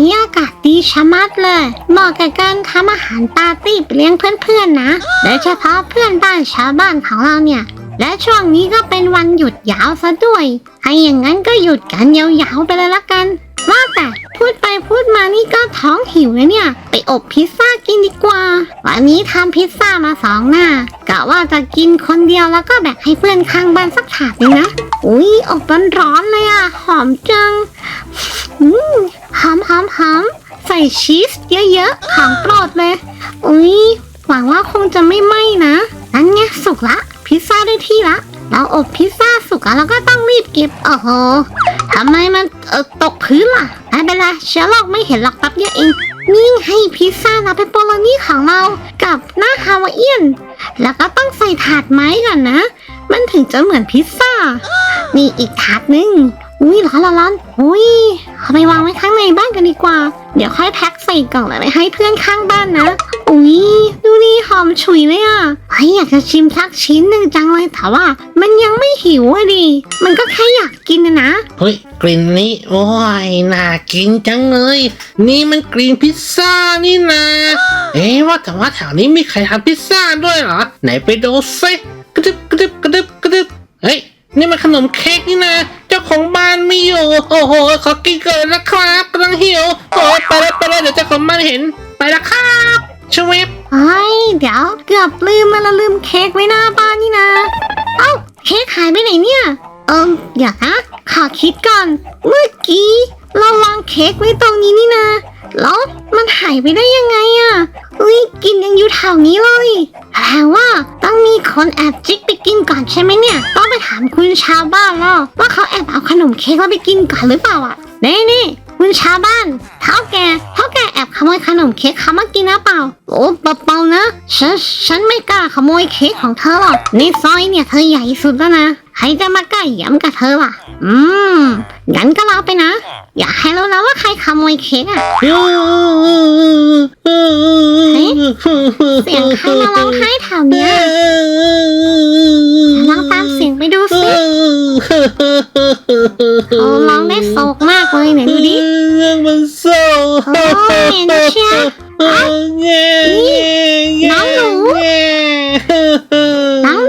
นี้อากาศดีชะมัดเลย เหมาะกับการทำอาหารปาร์ตี้ไปเลี้ยงเพื่อนๆนะ โดยเฉพาะเพื่อนบ้านชาวบ้านของเราเนี่ย และช่วงนี้ก็เป็นวันหยุดยาวซะด้วยถ้าอย่างนั้นก็หยุดกันยาวๆไปเลยละกัน ว่าแต่พูดไปพูดมานี่ก็ท้องหิวเลยเนี่ย ไปอบพิซซ่ากินดีกว่า วันนี้ทำพิซซ่ามาสองหน้ากะว่าจะกินคนเดียวแล้วก็แบ่งให้เพื่อนข้างบ้านสักถาดหนึงนะ อุ้ยอบร้อนๆเลยอะ หอมจัง อืม หอมหอมหอมใส่ชีสเยอะๆของโปรดเลย อุ้ยหวังว่าคงจะไม่ไหม้นะนั่นไงสุกละ พิซซ่าได้ที่ละ เราอบพิซซ่าสุกแล้วเราก็ต้องรีบเก็บโอ้โหทำไมมันเออตกพื้นล่ะไม่เป็นไรเชื้อโรคไม่เห็นหรอกแป๊บเดียวเองนี่ให้พิซซ่าเราเป็นโปโลนี่ของเรากับหน้าฮาวายเอียน แล้วก็ต้องใส่ถาดไม้ก่อนนะ มันถึงจะเหมือนพิซซ่านี่อีกถาดหนึ่ง อุ้ยร้อนร้อนร้อนอุ้ยเอาไปวางไว้ข้างในบ้านกันดีกว่า เดี๋ยวค่อยแพ็คใส่กล่องแล้วไปให้เพื่อนข้างบ้านนะ อุ้ยดูนี่หอมฉุยเลยอะเฮ้ยอยากจะชิมสักชิ้นหนึ่งจังเลยแต่ว่า มันยังไม่หิวอะดิ มันก็แค่อยากกินนะนะ เฮ้ยกลิ่นนี้โอ้ยน่ากินจังเลย นี่มันกลิ่นพิซซ่านี่นะ เอ๊ะว่าแต่ว่าแถวนี้มีใครทำพิซซ่าด้วยเหรอ ไหนไปดูซิกระดึบกระดึบกระดึบกระดึบเฮ้ยนี่มันขนมเค้กนี่นะ จ้าของบ้านไม่อยู่ โอ้โห ขอกินเกินนะครับกำลังหิวโอ้ยไปแล้วไปแล้วเดี๋ยวเจ้าของบ้านเห็น ไปแล้วครับชวิบเฮ้ยเดี๋ยวเกือบลืมมาและลืมเค้กไว้หน้าบ้านนี่นะ เอ้า เค้กหายไปไหนเนี่ย เอิมเดี๋ยวนะขอคิดก่อน เมื่อกี้เราวางเค้กไว้ตรงนี้นี่นะ แล้วมันหายไปได้ยังไงอะ่ะอุ้ยกินยังอยู่แถวนี้เลยแปลว่าต้องมีคนแอบจิกไปกินก่อนใช่ไหมเนี่ย ต้องไปถามคุณชาวบ้านแล้วว่าเขาแอบเอาขนมเค้กเราไปกินก่อนหรือเปล่าอะนี่นี่คุณชาวบ้านเท่าแกเท่าแกแอบขโมยขนมเค้กเขามากินนะเปล่า โอ้เบาๆนะ ฉันฉันไม่กล้าขโมยเค้กของเธอหรอกในซอยเนี่ยเธอใหญ่สุดแล้วนะ ใครจะมากล้าหย้ำกับเธอล่ะอืมงั้นก็เล่าไปนะ อย่าให้รู้นะว่าใครขโมยเค้กอะเสียงใครมาร้องไห้แถวเนี้ยลองตามเสียงไปดูสิเขาร้องได้โศกมากเลยไหนดูดิมันเศร้าโอ้ยเห็นเชียวน้องหนูน้อง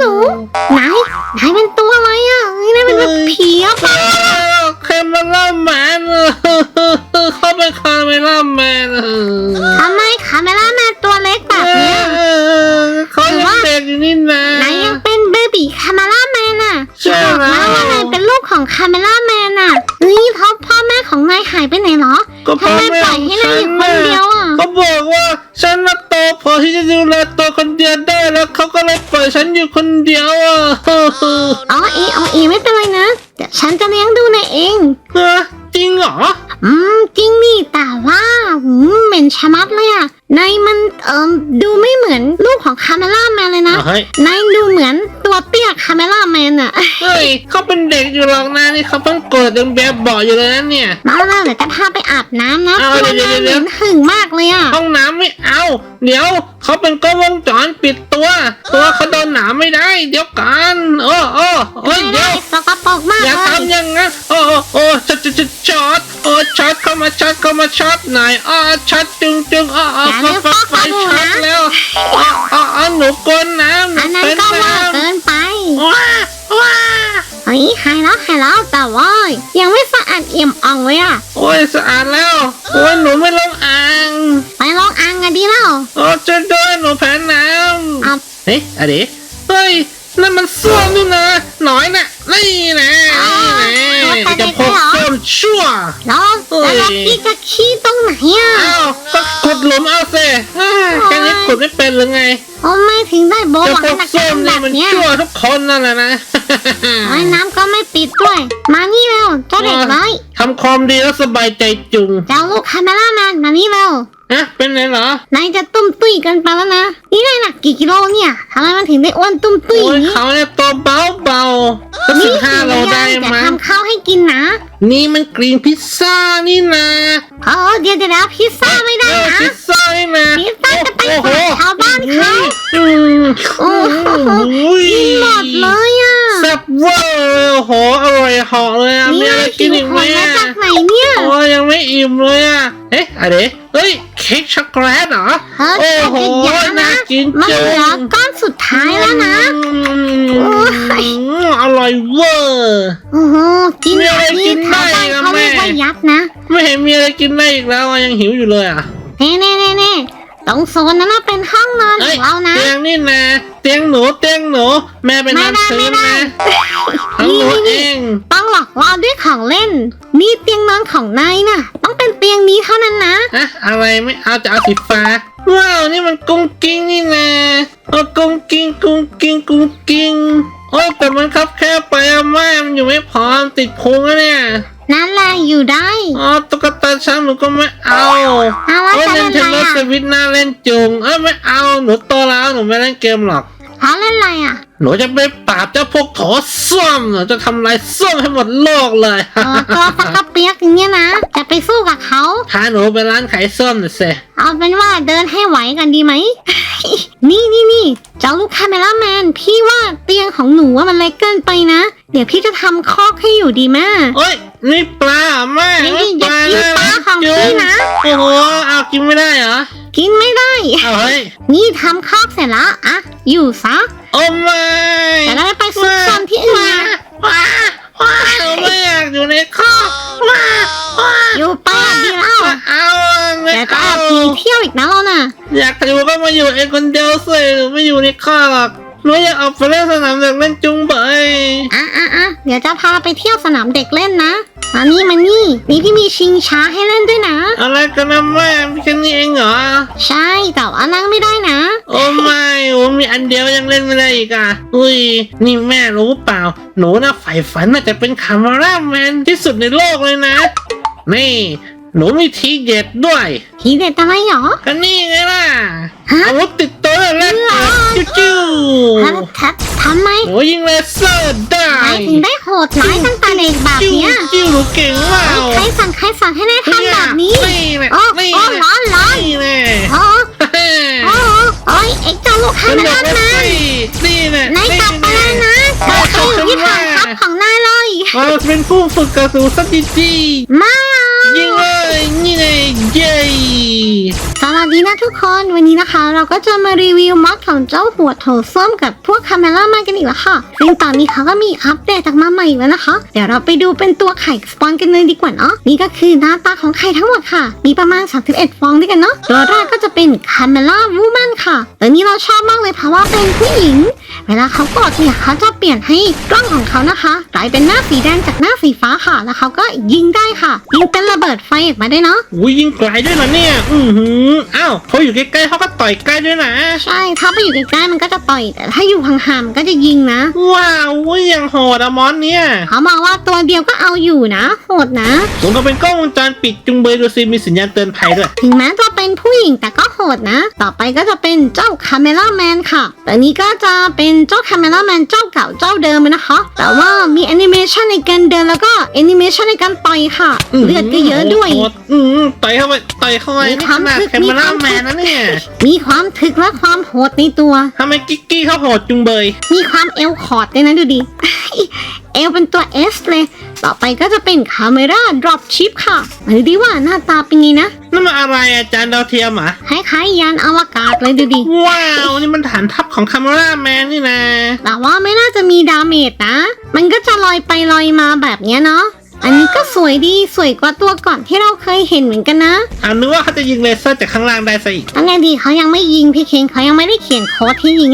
นายมันเอ่อดูไม่เหมือนลูกของคาเมล่าแมนเลยนะ เฮ้ย นายดูเหมือนตัวเตี้ยคาเมล่าแมนอะเฮ้ยเขาเป็นเด็กอยู่หรอกนะนี่เขาเพิ่งเกิดยังแบบเบาะอยู่เลยนะเนี่ย มาแล้วเดี๋ยวจะพาไปอาบน้ำนะเอาตัวนายเดี๋เหยวม็นหึงมากเลยอะห้องน้ำไม่เอา เดี๋ยวเขาเป็นกล้องวงจรปิดตัว ตัวเขาโดนหนามไม่ได้ เดี๋ยวกันโอ้โอ้โอ้ยไม่เดี๋ได้ยวสกปรกมากอย่าเลย ทำอย่างนั้นโอ้โอ้โอ้ช็อตช็อตช็อตโอ้ช็อตเข้ามาช็อตเข้ามาช็อตหน่อยอ้อช็อตจึงจึงอ้ออ้อก็ก็ไฟช็อตแล้วอ้ออ้ออ้อหนูกลนน้ำหนูอันนั้นเป็นก็ว่าน้ำเกินไปว้าว้าเฮ้ยหายแล้วหายแล้วแต่ว่ายังไม่สะอาดเอี่ยมอ่องเลยอะโอ้ยสะอาดแล้วโอ้ยหนูไม่ลงอ่างไปลองอ่างกันดีแล้วโอ้จะด้วยหนูแพ้น้เอาำเฮ้ยอะไรเฮ้ยนั่นมันส้วมนี่นะหน่อยน่ะนี่นะนี่นะจะพกส้วมชั่วแล้วแล้วเราพี่จะขี้ตรงไหนอะอ้าวก็ขุดหลุมเอาสิเอ้ยแค่นี้ขุดไม่เป็นหรือไงทำไมถึงได้โบจะหวังพกหนักส้วมแบนี่บมันเนี้ยชั่วทุกคนนั่นแหละนะ ไอ้น้ำก็ไม่ปิดด้วย มานี่เร็วเจ้าเด็กน้อยทำความดีแล้วสบายใจจุง เจ้าลูกคาเมล่าแมนมานี่เร็วฮะ เป็นไงเหรอ นายจะตุ้มตุ้ยกันไปแล้วนะ นี่นายหนักกี่กิโลเนี่ยทำไมมันถึงได้อ้วนตุ้มตุ้ยอโอ้ยย่างนี้เขาเนี่ยตัวเบาเบาๆสักสินี่บห้าโลได้จะมั้งทำข้าวให้กินนะนี่มันกรีนพิซซ่านี่นะเออเดี๋ยวเดี๋ยวนะพิซซ่าไม่ได้เออนะ พิซซ่านี่นะพิซซ่าจะไปฝากชาวบ้านเขาอืมโอ้โหกินหมดเลยอะ แซ่บเวอร์โอ้โหอร่อยเหาะเลยอะนี่มีอะไรนายกิกินนอีกคไหมนมาอะจากไหนเนี่ยโอ้ยยังไม่อิ่มเลยอะเอ๊ะอะไรเฮ้ยเค้กช็อกโกแลตเหรอเฮ้ยโอ้โหอย่าน่านะกินมันจัเหลืองก้อนสุดท้ายแล้วนะอืมโอ้ยอร่อยเวอร์โอ้โหกินมีแบอะไรบกินี้นชาวบ้านได้นะเขาเรียกแม่ว่ายัดนะไม่เห็นมีอะไรกินได้อีกแล้วอะยังหิวอยู่เลยอะเน่เน่เน่เน่ ตรงโซนนั้นน่ะเป็นห้องนอนขเอ้อยงเรานะ เตียงนี่นะเตียงหนูเตียงหนู แม่เป็นไม่นักได้ซื้อไม่ได้ นะทั้งหนูเองต้องหลอกล่อด้วยของเล่น นี่เตียงนอนของนายน่ะ ต้องเป็นเตียงนี้เท่านั้นนะอะอะไรไม่เอาจะเอาสีฟ้า ว้าวนี่มันกุ้งกิ้งนี่นะโอ้กุ้งกิ้งกุ้งกิ้งกุ้งกิ้งโอ้แต่มันครับแค่ไปอะแม่มันอยู่ไม่พอมันติดพุงอะเนี่ย นั่นแหละอยู่ได้ อ๋อตุ๊กตาช้างหนูก็ไม่เอาเอาว่าโอ้จะเล่เล่นนเทนอะไรนิสอะ สวิตน่าเล่นจุงเอ้ยไม่เอาหนูโตแล้วหนูไม่เล่นเกมหรอก เขาเล่นอะไรอะหนูจะไปปราบเจ้าพวกโถส้วมหนูจะทำลายส้วมให้หมดโลกเลย เออ ตัวสักกระเปียกอย่างเงี้ยนะจะไปสู้กับเขา พาหนูไปร้านขายส้วมหน่อยสิเอาเป็นว่าเดินให้ไหวกันดีไหม นี่นี่นี่เจ้าลูกคาเมล่าแมน พี่ว่าเตียงของหนูว่ามันเล็กเกินไปนะ เดี๋ยวพี่จะทำคอกให้อยู่ดีแม่โอ้ยนี่ปลาเหรอแม่นี่ไม่อย่ากินปลาของพี่นะ โอ้โหเอากินไม่ได้เหรอกินไม่ได้ เอาเฮ้ยนี่ทำคอกเสร็จแล้วอะอยู่ซะโอ้ไม่จะได้ไปซุกซนที่อื่นว้า ว้าหนูไม่อยากอยู่ในคอกว้าว้าอยู่ไปอะดีแล้วเอาไม่เดี๋ยวจะเอาแอบหนีเที่ยวอีกนะเราน่ะ อยากอยู่ก็มาอยู่เองคนเดียวสิหนูไม่อยู่ในคอกหรอกหนูอยากออกไปเล่นสนามเด็กเล่นจุงเบยอะอะอะเดี๋ยวจะพาไปเที่ยวสนามเด็กเล่นนะ มานี่มานี่ นี่ที่มีชิงช้าให้เล่นด้วยนะ อะไรกันนะแม่มีแค่นี้เองเหรอ ใช่แต่ว่านั่งไม่ได้นะ โอ้ไม่โอ้มีอันเดียวยังเล่นไม่ได้อีกอะ อุ้ย นี่แม่รู้เปล่า หนูน่ะใฝ่ฝันน่าจะเป็นคามาร่าแมนที่สุดในโลกเลยนะ นี่ หนูมีทีเด็ดด้วย ทีเด็ดอะไรหรอก็นี่ไงล่ะฮะอาวุธติดตัวแรกเหรอจิ้วจิ้วฮะทัดทำไมหนูยิงเลเซอร์ได้นายถึงได้โหดร้ายตั้งแต่เด็กแบบจิ้วเนี้ยจิ้วหนูเก่งมากใครสั่งใครสั่งให้นายทำแบบนี้นี่แหละโอ้นี่โอ้แหละร้อนร้อนนี่แหละโอ้โอ้โอ้ยเอ็กเจ้าลูกค้าฉันมาบอแล้กวว่านะสินี่แหละนายกลับไปนี่แล้วแหละนะเขาอยู่ที่ฐานทัพของนายเลยเราจะเป็นผู้ฝึกกระสุนสักทีจีไม่เอายิงเลย Yay! สวัสดีนะทุกคนวันนี้นะคะ เราก็จะมารีวิวม็อดของเจ้าหัวโถส้วมกับพวกคาเมล่ามากันอีกแล้วค่ะซึ่งตอนนี้เขาก็มีอัปเดตออกมาใหม่แล้วนะคะ เดี๋ยวเราไปดูเป็นตัวไข่สปอนกันเลยดีกว่าเนาะนี่ก็คือหน้าตาของไข่ทั้งหมดค่ะ มีประมาณ 31 ฟองด้วยกันเนาะตัวแรกก็จะเป็นคาเมล่าวูแมนค่ะตัวนี้เราชอบมากเลยเพราะว่าเป็นผู้หญิง เวลาเขากดเนี่ยเขาจะเปลี่ยนให้กล้องของเขานะคะกลายเป็นหน้าสีแดงจากหน้าสีฟ้าค่ะ แล้วเขาก็ยิงได้ค่ะยิงเป็นระเบิดไฟออกมาได้เนาะอุ้ยยิงไกลด้วยนะเนี่ย อือหืออ้าวเขาอยู่ใกล้ๆเขาก็ต่อยใกล้ด้วยนะ ใช่ ถ้าไปอยู่ใกล้ๆมันก็จะต่อย แต่ถ้าอยู่ห่างๆมันก็จะยิงนะ ว้าวอุ้ยยังโหดอะมอนเนี่ย เขาบอกว่าตัวเดียวก็เอาอยู่นะ โหดนะผมก็เป็นกล้องวงจรปิดจุงเบยดูซิมีสัญญาณเตือนภัยด้วย ถึงแม้จะเป็นผู้หญิงแต่ก็โหดนะ ต่อไปก็จะเป็นเจ้าคาเมล่าแมนค่ะแต่นี้ก็จะเป็นเจ้าคาเมล่าแมนเจ้าเก่าเจ้าเดิมเลยนะคะ แต่ว่ามีแอนิเมชันในการเดินแล้วก็แอนิเมชันในการต่อยค่ะ เลือดก็เยอะด้วยโหอืมต่อยเข้าไปต่อยเข้าไปมีนี่ควาขมนาดถึก แคมเมรามีความแมนนะเนี่ยมีความถึกและความโหดในตัว ทำไมกิ๊กกี้เขาโหดจุงเบย มีความเอลคอร์ดด้วยนะดูดิ เอลเป็นตัว S เลย ต่อไปก็จะเป็นคาเมราดรอปชิปค่ะมาดูดิว่าหน้าตาเป็นไงนะ นั่นมันอะไรอาจารย์ดาวเทียมเหรอะ คล้ายๆยานอวกาศเลยดูดิ ว้าว นี่มันฐานทัพของคาเมราแมนนี่นะ แต่ว่าไม่น่าจะมีดาเมจนะ มันก็จะลอยไปลอยมาแบบเนี้ยเนาะ อันนี้ก็สวยดีสวยกว่าตัวก่อนที่เราเคยเห็นเหมือนกันนะอ่านึกว่าเขาจะยิงเลเซอร์จากข้างล่างได้ซะอีกอันไงดีเขายังไม่ยิงพี่เคนเขายังไม่ได้เขียนโค้ดให้ยิง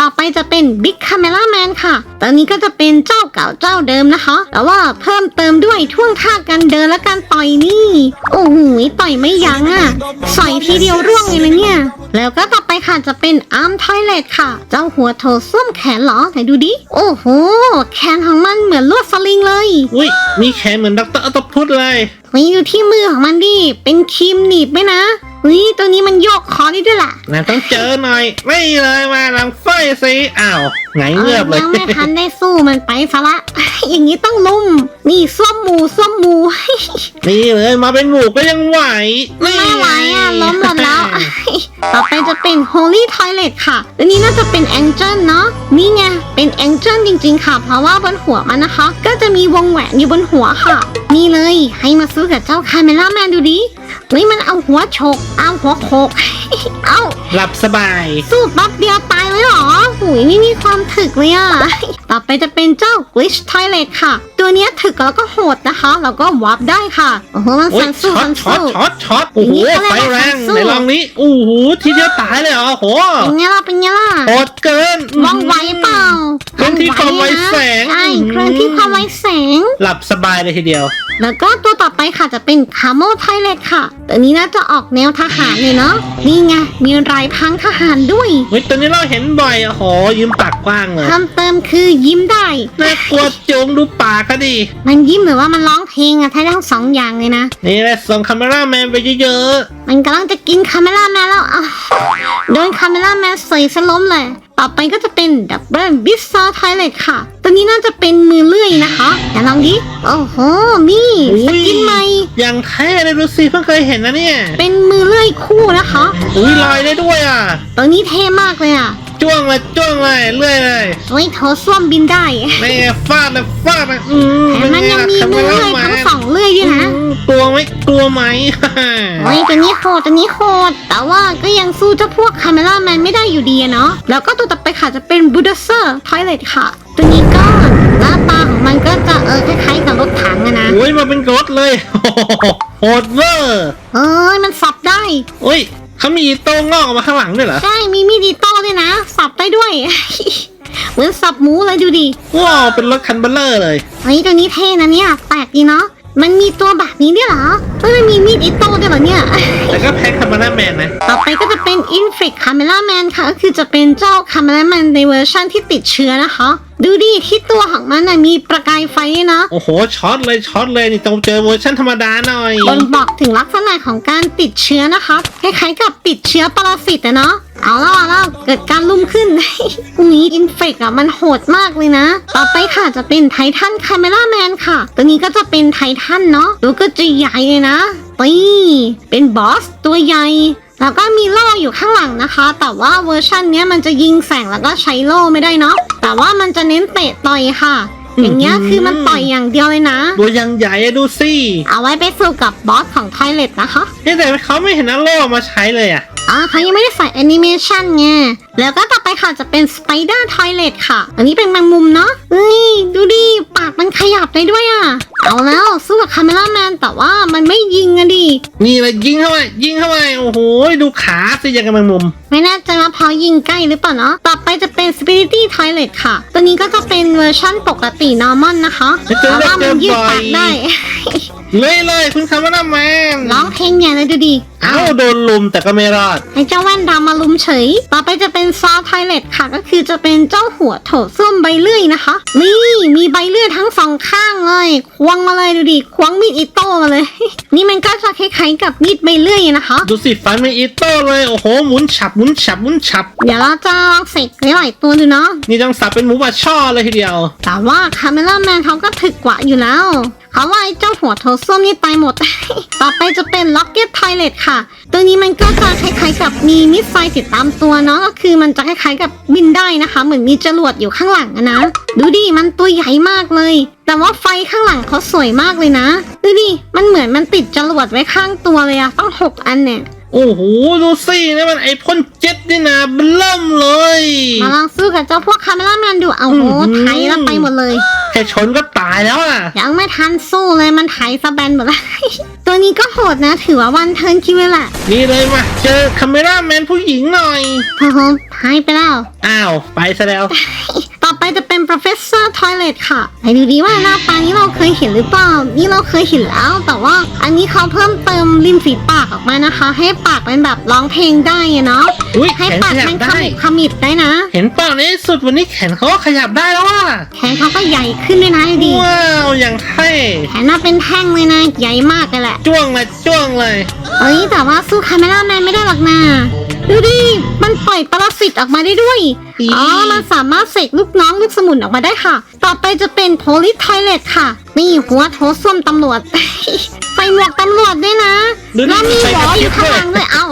ต่อไปจะเป็น Big Camera Man ค่ะ ตอนนี้ก็จะเป็นเจ้าเก่าเจ้าเดิมนะคะ แต่ว่าเพิ่มเติมด้วยท่วงท่าการเดินและการต่อยนี่ โอ้โหต่อยไม่ยั้งอะสอยทีเดียวร่วงเลยนะเนี่ย แล้วก็ต่อไปค่ะจะเป็นอาร์มทอยเลตค่ะ เจ้าหัวโถส้วมแขนเหรอไหนดูดิ โอ้โห แขนของมันเหมือนลวดสลิงเลย อุ้ยมีแขนเหมือนด็อกเตอร์อัตพุทเลยนี่ดูที่มือของมันดิ เป็นครีมหนีบไหมนะอุ้ยตัวนี้มันโยกคอได้ด้วยล่ะนายต้องเจอหน่อย ไม่เลยมาลำไส้สิอ้าวไงเงือบเลยยังไม่ทันได้สู้มันไปซะละ อย่างนี้ต้องลุมนี่ส้วมหมูส้วมหมู นี่เลยมาเป็นหมู่ก็ยังไหวนี่ไม่ไหวอะล้มหมดแล้ว ต่อไปจะเป็น Holy Toilet ค่ะตัวนี้น่าจะเป็น Angel เนาะ นี่ไง เป็น Angel จริง ๆ ค่ะ เพราะว่าบนหัวมันนะคะ ก็จะมีวงแหวนอยู่บนหัวค่ะ นี่เลยให้มาสู้กับเจ้าคาเมล่าแมนดูดิเฮ้ยมันเอาหัวฉก เอาหัวโขก เอาหลับสบาย สู้ปั๊บเดียวตายเลยเหรอหุยนี่มีความถึกเลยอะ ต่อไปจะเป็นเจ้า Glitch Toilet ค่ะ ตัวเนี้ยถึกแล้วก็โหดนะคะ แล้วก็วับได้ค่ะ โอ้โหมันโอ้ยสันสู้ช็อตมันช็อตสู้ช็อตช็อตโอ้โหอย่างนี้ไฟเขาเรียกว่าแรงสู้ในลองนี้โอ้โหทีเดียวตายเลยเหรอโอ้โหเป็นไงล่ะเป็นไงล่ะโหดเกินว่องไวเปล่าเคลื่อนที่ความไวแสงใช่เคลื่อนที่ความไวแสง หลับสบายเลยทีเดียว แล้วก็ตัวต่อไปค่ะจะเป็นคาโมไทเลตค่ะ ตัวนี้น่าจะออกแนวทหารเลยเนาะ นี่ไง มีลายพังทหารด้วย เฮ้ยตัวนี้เราเห็นบ่อยโอ้โหยืมปากกว้างเลยคำเติมคือยิ้มได้ น่ากลัวจุงดูปากก็ดี มันยิ้มหรือว่ามันร้องเพลงอะถ้าทั้งสองอย่างเลยนะ นี่แหละส่งคาเมราแมนไปเยอะมันกำลังจะกินคาเมล่าแมนแล้วอะโดนคาเมล่าแมนใส่สล้มเลย ต่อไปก็จะเป็นดับเบิลบิสซาไทเลตค่ะ ตัวนี้น่าจะเป็นมือเลื่อยนะคะอย่าลองดิ โอ้โห นี่ๆอุ้สยกินใหม่ อย่างเท่เลยดูสิเพิ่งเคยเห็นนะเนี่ย เป็นมือเลื่อยคู่นะคะ อุ้ยลอยได้ด้วยอะ ตัวนี้เท่มากเลยอะ จ้วงเลยจ้วงเลยเลื่อยเลยโอ้ยโถส้วมบินได้นี่ไงฟาดเลยฟาดเลยอืมแต่มันยังมีมือเลื่อยทั้งสองเลื่อยด้วยนะอืมกลัวไหมกลัวไหมโอ้ยตัวนี้โหดตัวนี้โหดแต่ว่าก็ยังสู้เจ้าพวกคาเมล่าแมนไม่ได้อยู่ดีอะเนาะแล้วก็ตัวต่อไปค่ะจะเป็นบูดเซอร์ทอยเลตค่ะ ตัวนี้ก็หน้าตาของมันก็จะเออคล้ายๆกับรถถังอะนะโอ้ยมาเป็นรถเลยโหดเวอร์เอ้ยมันสับได้โอ้ย เขามีโต้งอกออกมาข้างหลังด้วยเหรอ ใช่ มีมีดอิโต้ด้วยนะ สับได้ด้วย เหมือนสับหมูเลยดูดิว้าวเป็นรถคันเบลเลอร์เลย เฮ้ยตัวนี้เท่นะเนี่ยแปลกดีเนาะ มันมีตัวแบบนี้ด้วยเหรอเฮ้ยมันมีมีดอิโต้ด้วยเหรอเนี่ย แต่ก็แพ็คคาเมราแมนนะ ต่อไปก็จะเป็น Inflict Cameraman ค่ะ ก็คือจะเป็นเจ้า Cameraman ในเวอร์ชันที่ติดเชื้อนะคะ ดูดิที่ตัวของมันนะมีประกายไฟด้วยนะ โอ้โหช็อตเลยช็อตเลยนี่ต้องเจอเวอร์ชันธรรมดาหน่อยบนบอกถึงลักษณะของการติดเชื้อนะคะคล้ายๆกับติดเชื้อปรสิตอะเนาะเอาแล้วเอาแล้วเกิดการลุ่มขึ้น นี้อินเฟกอะมันโหดมากเลยนะ ต่อไปค่ะจะเป็นไททันคาเมล่าแมนค่ะ ตัวนี้ก็จะเป็นไททันเนาะตัวก็จะใหญ่เลยนะนี่เป็นบอสตัวใหญ่ แล้วก็มีโล่อยู่ข้างหลังนะคะ แต่ว่าเวอร์ชันเนี้ยมันจะยิงแสงแล้วก็ใช้โล่ไม่ได้เนาะแต่ว่ามันจะเน้นเตะต่อยค่ะ อย่างเงี้ยคือมันต่อยอย่างเดียวเลยนะ ตัวยังใหญ่อะดูสิเอาไว้ไปสู้กับบอสของไทเลตนะคะเอ๊ะแต่เขาไม่เห็นนัโล่มาใช้เลยอะอ่าเขายังไม่ได้ใส่แอนิเมชันไง แล้วก็ต่อไปค่ะจะเป็น Spider Toilet ค่ะ อันนี้เป็นแมงมุมเนาะเฮ้ยดูดิ ปากมันขยับได้ด้วยอะ เอาแล้วสู้กับคาเมล่าแมนแต่ว่ามันไม่ยิงอะดิ นี่เลยยิงเข้าไปยิงเข้าไปโอ้โหดูขาสิยังกับแมงมุม ไม่แน่ใจว่าพอยิงใกล้หรือเปล่าเนาะ ต่อไปจะเป็น Spirity Toilet ค่ะ ตัวนี้ก็จะเป็นเวอร์ชั่นปกติ normal นะคะเจอแต่ว่ามันยืดเจอบ่อยปากได้ เลยเลยคุณคาเมราแมนร้องเพลงใหญ่เลยดูดิเอ้าโดนลุมแต่ก็ไม่รอด ไอ้เจ้าแว่นดำมาลุมเฉย ต่อไปจะเป็นซอฟไทเลตค่ะ ก็คือจะเป็นเจ้าหัวโถส้วมใบเลื่อยนะคะ นี่มีใบเลื่อยทั้งสองข้างเลยควงมาเลยดูดิควงมีดอิโต้มาเลย นี่มันก็จะคล้ายๆกับมีดใบเลื่อยนะคะ ดูสิฟันเป็นอีโต้เลยโอ้โหหมุนฉับหมุนฉับหมุนฉับ เดี๋ยวเราจะลองเสกหลายๆตัวดูเนาะนี่ต้องสับเป็นหมูบาช่อเลยทีเดียว แต่ว่าคาเมล่าแมนเขาก็ถึกกว่าอยู่แล้ว เขาว่าไอ้เจ้าหัวโถส้วมนี่ตายหมด ต่อไปจะเป็นล็อกเก็ตไทเลตค่ะ ตัวนี้มันก็จะคล้ายๆกับมีมิสไซล์ติดตามตัวเนาะก็คือมันจะคล้ายๆกับบินได้นะคะ เหมือนมีจรวดอยู่ข้างหลังนะ ดูดิมันตัวใหญ่มากเลย แต่ว่าไฟข้างหลังเขาสวยมากเลยนะ ดูดิมันเหมือนมันติดจรวดไว้ข้างตัวเลยอะต้องหกอันเนี่ย โอ้โหดูสินี่มันไอพ่นเจ็ตนี่นะเบิ่มเลย มาลองสู้กับเจ้าพวกคาเมล่าแมนดูเอาโหอื้อหือไทยแล้วไปหมดเลย แค่ชนก็ตายแล้วอะ ยังไม่ทันสู้เลยมันไถสะแบนหมดเลยตัวนี้ก็โหดนะ ถือว่าวันเทิร์นคิวเลยแหละนี่เลยมาเจอคาเมราแมนผู้หญิงหน่อย โอ้โหหายไปแล้ว อ้าว ไปซะแล้ว ต่อไปจะเป็น professor toilet ค่ะไปดูดีว่าหน้าตานี้เราเคยเห็นหรือเปล่า นี่เราเคยเห็นแล้ว แต่ว่าอันนี้เขาเพิ่มเติมริมฝีปากออกมานะคะ ให้ปากเป็นแบบร้องเพลงได้อะเนาะอุ้ยให้แขนปากขยัมับนขได้ มิบขมิบได้นะเห็นเปล่าในที่สุดวันนี้แขนเขาก็ขยับได้แล้วว่ะแขนเขาก็ใหญ่ขึ้นด้วยนะดีว้าวอย่างเท่แขนน่าเป็นแท่งเลยนะใหญ่มากเลยแหละ จ้วงเลยจ้วงเลย เอ้ยแต่ว่าสู้คาเมล่าแมนไม่ได้หรอกนะดูดิ มันปล่อยปรสิตออกมาได้ด้วย อี อ๋อ มันสามารถเสกลูกน้องลูกสมุนออกมาได้ค่ะ ต่อไปจะเป็นโพลิทอยเลตค่ะ นี่หัวโถส้วมตำรวจ ใส่หมวกตำรวจด้วยนะ ดูดิแล้วมีใส่หมกระออเทียยู่มข้างด้วยหลังด้วย เอา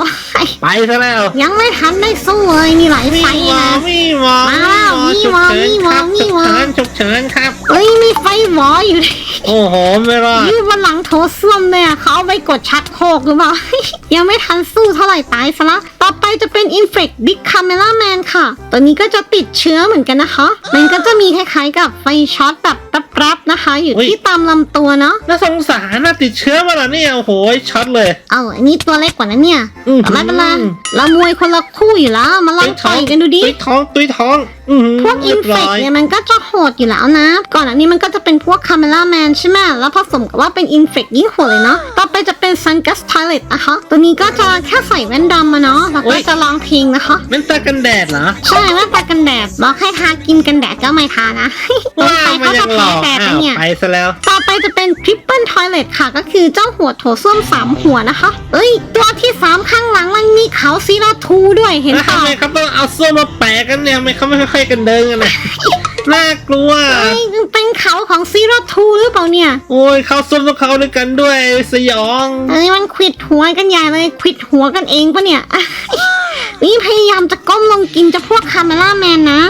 ไปซะแล้ว ยังไม่ทันได้สู้เลยมีหลายมีไฟหมอนะมีหมอมาแล้วมีมีหหมมออฉุกเฉินครับมีฉุกหมอเฉินฉุกเฉินครับเอ้ยมีไฟหมออยู่ โอ้โหไม่รอดอยู่บนหลังโถส้วมเลยอะเขาเอาไปกดชักโครกหรือเปล่า ยังไม่ทันสู้เท่าไหร่ตายซะละต่อไปจะเป็น Infect Big Camera Man ค่ะ ตัวนี้ก็จะติดเชื้อเหมือนกันนะคะ มันก็จะมีคล้ายๆกับไฟช็อตแบบแป๊บๆนะคะ อยู่ที่ตามลำตัวเนาะน่าสงสารน่าติดเชื้อมาแล้วเนี่ยโอ้โหช็อตเลยเอาอันนี้ตัวเล็กกว่านั้นเนี่ยอือหือแต่ไม่เป็นไรเรามวยคนละคู่อยู่แล้ว มาลองต่อยกันดูดิ ตุยท้องตุยท้อง อือหือพวกอิเรีนยบเฟร้กอยเนี่ยมันก็จะโหดอยู่แล้วนะ ก่อนอันนี้มันก็จะเป็นพวกคาเมล่าแมนใช่ไหมแล้วผสมกับว่าเป็นอินเฟกยิ่งโหดเลยเนาะต่อไปจะเป็นซันกัสไทเลตนะคะ ตัวนี้ก็จะแค่ใส่แว่นดำมาเนาะแล้วก็จะลองเพลงนะคะเป็นตากันแดดเหรอ ใช่แว่นตากันแดดบอกให้ทากินกันแดดก็ไม่ทานะว้าไปมันเขายัจะงหลแพ้อกแดดอ้านะวเนี่ย ไปซะแล้ว ต่อไปจะเป็นทริปเปิลทอยเลทค่ะ ก็คือเจ้าหัวโถส้วมสามหัวนะคะ เอ้ย ตัวที่สามข้างหลังมันมีเขาซีโรทูด้วยเห็นแล้วเปล่า ทำไมเขาต้องเอาส้วมมาแปะกันเนี่ยทำไมเขาไม่ค่อยๆกันเดินกันนะน่ากลัวเอ้ยเป็นเขาของซีโรทูหรือเปล่าเนี่ย โอ้ยเข้าส้วมต้องเข้าด้วยกันด้วยสยองเอ้ยมันควิดหัวกันใหญ่เลยควิดหัวกันเองปะเนี่ยนี่พยายามจะก้มลงกินจะพวกคาเมล่าแมนนะ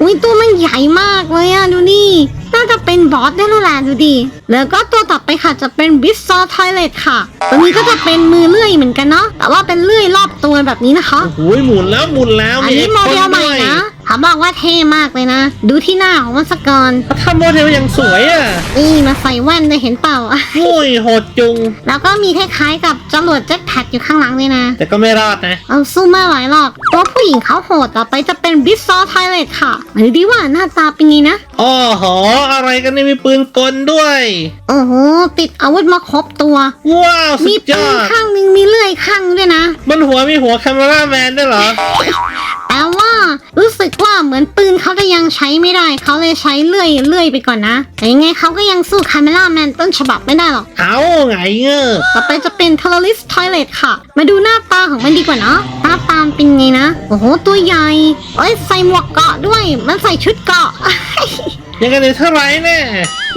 อุ้ยตัวมันใหญ่มากเลยอะดูนี่น่าจะเป็นบอสได้แล้วแหละดูดิแล้วก็ตัวต่อไปค่ะจะเป็นบิสซอร์ไทเลตค่ะ ตัวนี้ก็จะเป็นมือเลื่อยเหมือนกันเนาะแต่ว่าเป็นเลื่อยรอบตัวแบบนี้นะคะโอ้โหหมุนแล้วหมุนแล้วอันนี้โมเดลใหม่ด้วยนะ เขาบอกว่าเท่มากเลยนะ ดูที่หน้าของมันสกก่อนเขาทำโมเดลอย่างสวยอะ นี่มาใส่แว่นได้เห็นเปล่า โอ้ยโหดจุง แล้วก็มีคล้ายๆกับจรวดเจ็ตแพ็กอยู่ข้างหลังเลยนะ แต่ก็ไม่รอดนะ เอาสู้ไม่ไหวหรอกตัวผู้หญิงเขาโหดต่อไปจะเป็นบิสซอไทเลตค่ะมาดูดิว่าหน้าตาเป็นไงนะอ้อหออะไรกันเนี่ยมีปืนกลด้วย โอ้โหติดอาวุธมาครบตัว ว้าวสุมีดยปือนดข้างหนึ่งมีเลื่อยข้างด้วยนะบนหัวมีหัวแคมเมราแมนด้วยเหรอแต่ว่า รู้สึกว่าเหมือนปืนเขาจะยังใช้ไม่ได้ เขาเลยใช้เลื่อยเลื่อยไปก่อนนะ แต่ยังไงเขาก็ยังสู้คาเมล่าแมนต้นฉบับไม่ได้หรอก เอาไงเงอต่อไปจะเป็น t e r r o r i s t Toilet ค่ะ มาดูหน้าตาของมันดีกว่าเนาะหน้าตามนเป็นไงนะ โอ้โห ตัวใหญ่เอ้ยใส่หมวกเกราะด้วย มันใส่ชุดเกราะ ยังไงเนี่ยเท่าไหรแน่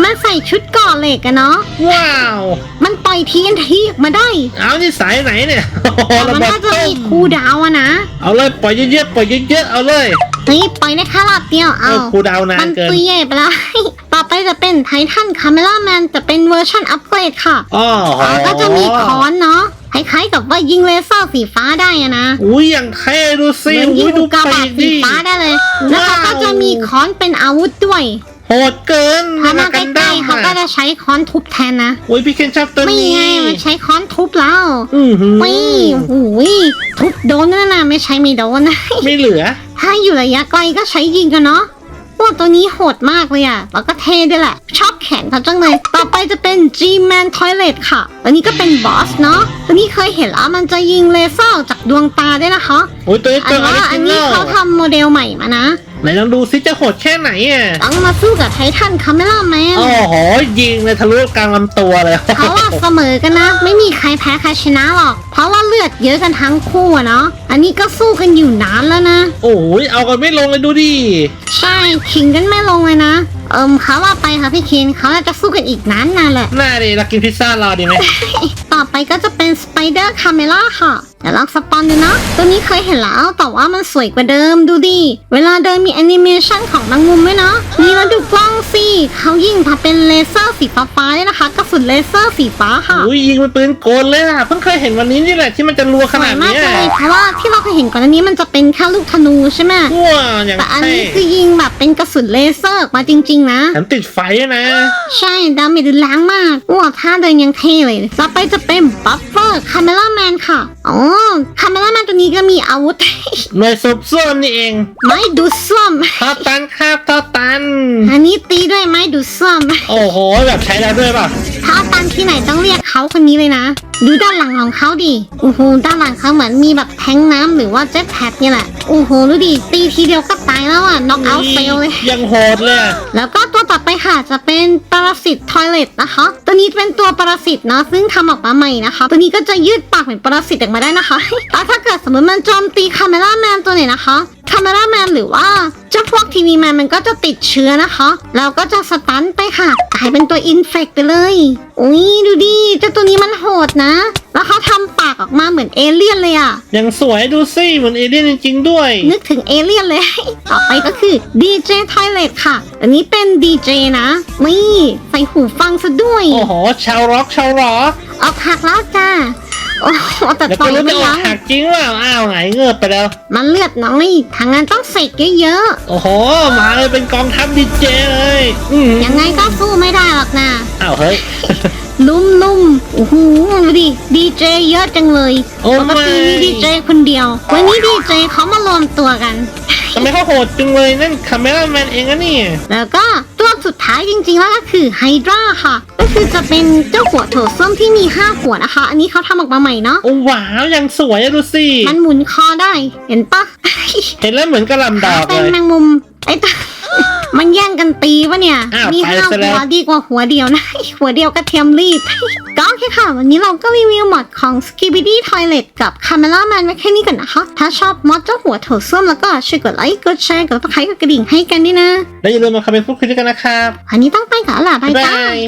มันใส่ชุดเกราะเหล็กอะเนาะ ว้าว มันปล่อยทีนทีออกมาได้ เอานี่สายไหนเนี่ยโอ้โหแต่ระมันเบิดน่าจะตุ้มีมคูลดาวน์อะนะเอาเลยปล่อยเยอะๆปล่อยเยอะๆเอาเลยเฮ้ยปล่อยได้แค่รอบเดียวเอเอาอครูดาวนานมันเกินตุยเย่ไปแล้ว ต่อไปจะเป็นไททันคาเมล่าแมนแต่เป็นเวอร์ชันอัปเกรดค่ะอ๋ออ่าก็จะมีค้อนเนาะ คล้ายๆกับว่ายิงเลเซอร์สีฟ้าได้อะนะ อุ้ยอย่างเท่ดูสิเหมือนยิอุ้งยดูอุกกาปีบาตกสีดิ ฟ้าได้เลย แล้วเขาก็จะมีค้อนเป็นอาวุธด้วย โหดเกินถ้ามาใกกันล้ดั้มๆเขาก็จะใช้ค้อนทุบแทนนะอุ้ยพี่เคนชอบตัวไม่นี้ไงมันใช้ค้อนทุบแล้วอือหือไม่โอ้โหทุบโดนนั่นนะไม่ใช้ไม่โดนนะไม่เหลือ ถ้าอยู่ระยะไกลก็ใช้ยิงกันเนาะพวกตัวนี้โหดมากเลยอะแล้วก็เท่ด้วยแหละ ชอบแขนเขาจังเลย ต่อไปจะเป็น G-Man Toilet ค่ะตัวนี้ก็เป็นบอสเนาะตัวนี้เคยเห็นแล้วมันจะยิงเลเซอร์ออกจากดวงตาด้วยนะคะอุ้ยตัวนี้อัตัวนออว่าริอัจินนนี้อลเขาทำโมเดลใหม่มานะ ไหนลองดูซิจะโหดแค่ไหนอะต้องมาสู้กับไททันคาเมล่าแมนโอ้โหยิงเลยทะลุกลางลำตัวเลยเขาว่าเสมอกันนะ ไม่มีใครแพ้ใครชนะหรอก เพราะว่าเลือดเยอะกันทั้งคู่อะเนาะอันนี้ก็สู้กันอยู่นานแล้วนะ โอ้ยเอากันไม่ลงเลยดูดิใช่ขิงกันไม่ลงเลยนะ เอิมเขาว่าไปค่ะพี่เคนเขาน่าจะสู้กันอีกนานนานแหละน่าดิเรากินพิซซ่ารอดีไหม ต่อไปก็จะเป็น Spider Camera ค่ะเดี๋ยวลองสปอนดูนะตัวนี้เคยเห็นแล้วแต่ว่ามันสวยกว่าเดิมดูดิ เวลาเดินมีแอนิเมชันของบางมุมด้วยนะนี่แล้วดูกล้องสิเขายิงมาเป็นเลเซอร์สีฟ้าๆด้วยนะคะกระสุนเลเซอร์สีฟ้าค่ะอุ้ยยิงเป็นปืนโกลเลยอะเพิ่งเคยเห็นวันนี้นี่แหละที่มันจะรัวขสวนาดยมากเนี้ยเลยเพราะว่าที่เราเคยเห็นก่อนหน้านี้มันจะเป็นแค่ลูกธนูใช่ไหมว้าอย่างแต่อันเท่นี้คือยิงแบบเป็นกระสุนเลเซอร์ออกมาจริงๆนะ แถมติดไฟด้วยนะ ใช่ดาเมจรุนแรงมากว้าท่าเดินยังเท่เลย ต่อไปจะเป็นบัฟเฟอร์คาเมล่าแมนค่ะ อ๋อคาเมล่าแมนตัวนี้ก็มีอาวุธ หน่วยสืบสวนนี่เองไม้ดูดซ่วมทอตันครับทอตัน อันนี้ตีด้วยไม้ดูดซ่วมโอ้โห แบบใช้แล้วด้วยป่ะ ถ้าตันที่ไหนต้องเรียกเขาคนนี้เลยนะดูด้านหลังของเขาดิโอ้โหด้านหลังเขาเหมือนมีแบบแทงน้ำหรือว่าเจ็ตแพดนี่แหละโอ้โหดูดิตีทีเดียวก็ตายแล้วอะน็อกเอาท์เฟลเลยยังโหดเลยอะแล้วก็ตัวต่อไปค่ะจะเป็นปรสิตทอยเลตนะคะ ตัวนี้เป็นตัวปรสิตนะซึ่งทำออกมาใหม่นะคะ ตัวนี้ก็จะยืดปากเหมือนปรสิตออกมาได้นะคะแล้วถ้าเกิดสมมติมันโจมตีคาเมล่าแมนตัวไหนนะคะ คาเมล่าแมนหรือว่าเจ้าพวกทีวีแมนมันก็จะติดเชื้อนะคะแล้วก็จะสตันไปค่ะกลายเป็นตัวอินเฟกไปเลยอุ้ยดูดิเจ้าตัวนี้มันโหดนะ แล้วเขาทำปากออกมาเหมือนเอเลี่ยนเลยอะยังสวยดูสิเหมือนเอเลี่ยนจริงๆด้วย นึกถึงเอเลี่ยนเลย ต่อไปก็คือ DJ Toilet ค่ะ อันนี้เป็น DJ นะนี่ใส่หูฟังซะด้วย โอ้โห ชาวร็อกชาวร็อกออกหักแล้วจ้า โอ้โหแต่แล้วต่ก็อยรู้ไม่จะออยักงหักจริงว่าอ้าวไหนเงือบไปแล้ว มันเลือดน้อยทางนั้นต้องเสกเยอะโอ้โห มาเลยเป็นกองทัพดีเจเลยอืมๆยังไงก็สู้ไม่ได้หรอกนะอ้าวเฮ้ย ลุ่มลุ่มๆโอ้โหดูดิดีเจเยอะจังเลยโอ้ปกติมีไม่ดีเจคนเดียว วันนี้ดีเจเขามารวมตัวกัน ทำไมเขาโหดจังเลยนั่นคาเมล่าแมนเองอะนี่ แล้วก็ตัวสุดท้ายจริงๆแล้วก็คือไฮดราค่ะ ก็คือจะเป็นเจ้าหัวโถส้วมที่มี 5 หัวนะคะ อันนี้เขาทำออกมาใหม่เนาะ โอ้ว้าวยังสวยอะดูสิ มันหมุนคอได้ เห็นปะ เห็นแล้วเหมือนกระหลำดอกเป็เลนย แมงมุมไอ้ตัว มันแย่งกันตีปะเนี่ย อ้าวมีไปห้าซะแล้หัววดีกว่าหัวเดียวนะ หัวเดียวกระเทียมรีบ ก็โอเคค่ะ วันนี้เราก็รีวิวมอดของ Skibidi Toilet กับ Camera Man ไว้แค่นี้ก่อนนะคะ ถ้าชอบมอดเจ้าหัวโถส้วมแล้วก็ช่วยกดไลค์ กดแชร์ กดติดตามกดกระดิ่งให้กันด้วยนะ แล้วอย่าลืมมาคอมเมนต์พูดคุยด้วยกันนะครับ วันนี้ต้องไปก่อนละบายบ๊ายบาบาย ย